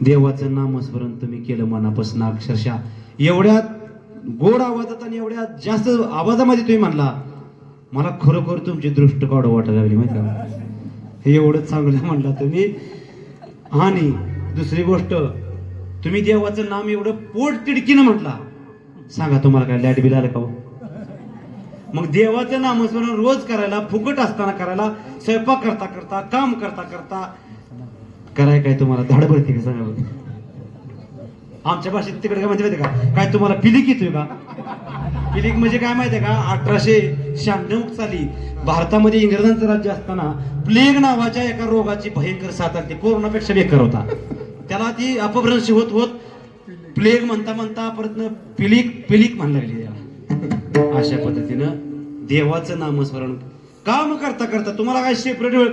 देवाचं नामस्मरण तुम्ही केलं मनापासून अक्षरशः. एवढ्या गोड आवाजात आणि एवढ्या जास्त आवाजामध्ये तुम्ही म्हणला मला खरोखर तुमची दृष्ट काढू वाटायला लागली माहिती का? हे एवढं चांगलं म्हणला तुम्ही. आणि दुसरी गोष्ट तुम्ही देवाचं नाम एवढं पोट तिडकीनं म्हटला. सांगा तुम्हाला काय लाइट बिल आलं का हो? मग देवाचं नामस्मरण रोज करायला फुकट असताना करायला स्वयंपाक करता करता काम करता करता. कराय काय तुम्हाला? धाड भरती का सांगा आमच्या भाषेत तिकडे काय म्हणजे माहिती का? काय तुम्हाला पिलिक येतोय का? पिलिक म्हणजे काय माहितीये का? अठराशे शहाण्णव साली भारतामध्ये इंग्रजांचं राज्य असताना प्लेग नावाच्या एका रोगाची भयंकर साथ आली. कोरोनापेक्षा बेकार होता. त्याला ती अपभ्रंश होत होत प्लेग म्हणता म्हणता परत पिलिक पिलिक म्हणायला गेली त्याला. अशा पद्धतीनं देवाचं नामस्मरण काम करता करता तुम्हाला काय सेपरेट वेळ